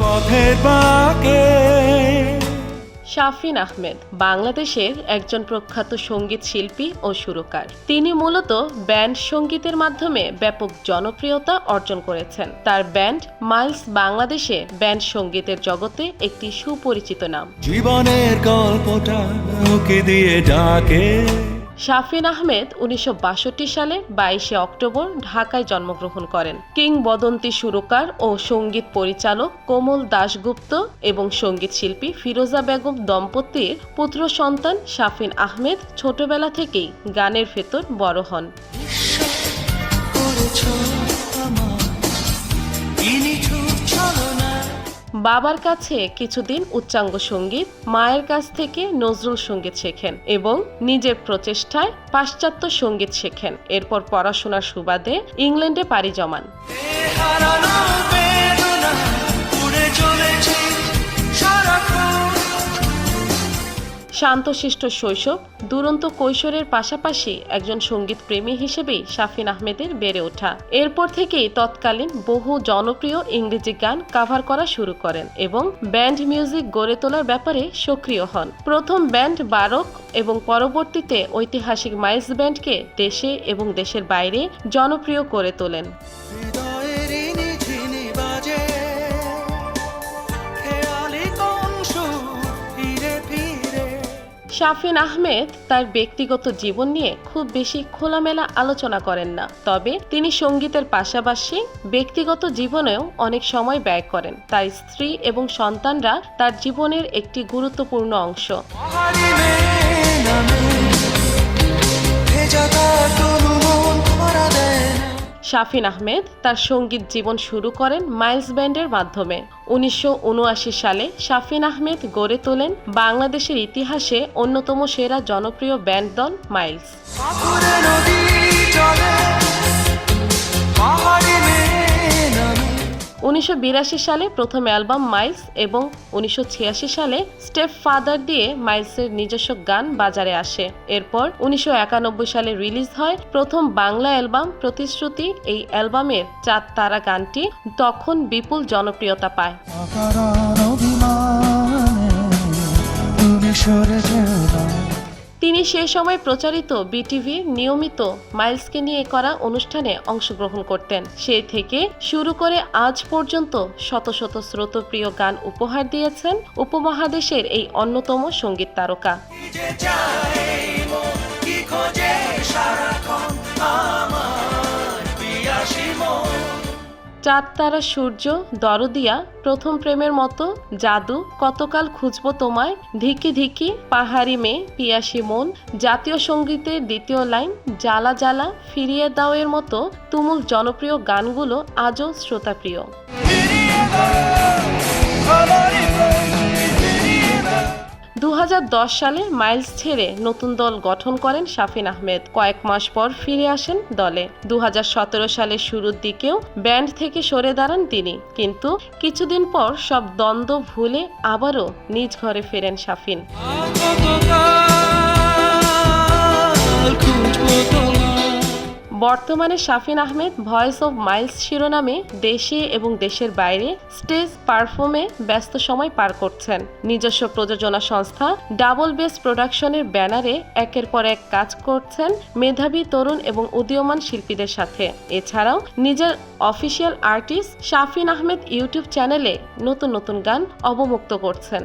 পথের বাঁকে। শাফিন আহমেদ বাংলাদেশের একজন প্রখ্যাত সংগীত শিল্পী ও সুরকার। তিনি মূলত ব্যান্ড সঙ্গীতের মাধ্যমে ব্যাপক জনপ্রিয়তা অর্জন করেছেন। তার ব্যান্ড মাইলস বাংলাদেশে ব্যান্ড সঙ্গীতের জগতে একটি সুপরিচিত নাম। জীবনের গল্পটা ওকে দিয়ে ডাকে। শাফিন আহমেদ উনিশশো বাষট্টি সালে বাইশে অক্টোবর ঢাকায় জন্মগ্রহণ করেন। কিংবদন্তি সুরকার ও সংগীত পরিচালক কোমল দাশগুপ্ত এবং সংগীত শিল্পী ফিরোজা বেগম দম্পতির পুত্র সন্তান শাফিন আহমেদ ছোটবেলা থেকেই গানের ভেতর বড় হন। বাবার কাছে কিছুদিন উচ্চাঙ্গ সংগীত, মায়ের কাছ থেকে নজরুল সংগীত শেখেন এবং নিজের প্রচেষ্টায় পাশ্চাত্য সংগীত শেখেন। এরপর পড়াশোনার সুবাদে ইংল্যান্ডে পাড়ি জমান। শান্তশিষ্ট শৈশব, দুরন্ত কৈশোরের পাশাপাশি একজন সংগীত প্রেমী হিসেবেই শাফিন আহমেদের বেড়ে ওঠা। এরপর থেকেই তৎকালীন বহু জনপ্রিয় ইংরেজি গান কাভার করা শুরু করেন এবং ব্যান্ড মিউজিক গড়ে তোলার ব্যাপারে সক্রিয় হন। প্রথম ব্যান্ড বারক এবং পরবর্তীতে ঐতিহাসিক মাইলস ব্যান্ডকে দেশে এবং দেশের বাইরে জনপ্রিয় করে তোলেন। শাফিন আহমেদ তার ব্যক্তিগত জীবন নিয়ে খুব বেশি খোলামেলা আলোচনা করেন না। তবে তিনি সঙ্গীতের পাশাপাশি ব্যক্তিগত জীবনেও অনেক সময় ব্যয় করেন। তার স্ত্রী এবং সন্তানরা তার জীবনের একটি গুরুত্বপূর্ণ অংশ। শাফিন আহমেদ তার সংগীত জীবন শুরু করেন মাইলস ব্যান্ডের মাধ্যমে। উনিশশো উনআশি সালে শাফিন আহমেদ গড়ে তোলেন বাংলাদেশের ইতিহাসে অন্যতম সেরা জনপ্রিয় ব্যান্ড দল মাইলস। উনিশশো বিরাশি সালে প্রথম অ্যালবাম মাইলস এবং উনিশশো ছিয়াশি সালে স্টেপ ফাদার দিয়ে মাইলসের নিজস্ব গান বাজারে আসে। এরপর উনিশশো একানব্বই সালে রিলিজ হয় প্রথম বাংলা অ্যালবাম প্রতিশ্রুতি। এই অ্যালবামের চাঁদ তারা গানটি তখন বিপুল জনপ্রিয়তা পায়। তিনি সে সময় প্রচারিত বিটিভি নিয়মিত মাইলসকে নিয়ে করা অনুষ্ঠানে অংশগ্রহণ করতেন। সে থেকে শুরু করে আজ পর্যন্ত শত শত শ্রোতপ্রিয় গান উপহার দিয়েছেন উপমহাদেশের এই অন্যতম সংগীত তারকা। সারাক্ষণ আমার চাঁদ, তারা, সূর্য, দরদিয়া, প্রথম প্রেমের মতো জাদু, কতকাল খুঁজব তোমায়, ধিকি ধিকি, পাহাড়ি মেয়ে, পিয়াসী মন, জাতীয় সঙ্গীতের দ্বিতীয় লাইন, জ্বালা জ্বালা, ফিরিয়ে দাও এর মতো তুমুল জনপ্রিয় গানগুলো আজও শ্রোতাপ্রিয়। সালে মাইলস ছেড়ে নতুন দল গঠন করেন শাফিন আহমেদ। কয়েক মাস পর ফিরে আসেন দলে। দু হাজার সতেরো সালের শুরুর দিকেও ব্যান্ড থেকে সরে দাঁড়ান তিনি। কিন্তু কিছুদিন পর সব দ্বন্দ্ব ভুলে আবারও নিজ ঘরে ফেরেন শাফিন। বর্তমানে Shafin Ahmed voice of Miles শিরোনামে দেশে এবং দেশের বাইরে স্টেজ পারফর্মে ব্যস্ত সময় পার করছেন। নিজস্ব প্রযোজনা সংস্থা ডাবল বেস প্রোডাকশনের ব্যানারে একের পর এক কাজ করছেন মেধাবী তরুণ এবং উদীয়মান শিল্পীদের সাথে। এছাড়াও নিজের official artist Shafin Ahmed YouTube চ্যানেলে নতুন নতুন গান অবমুক্ত করছেন।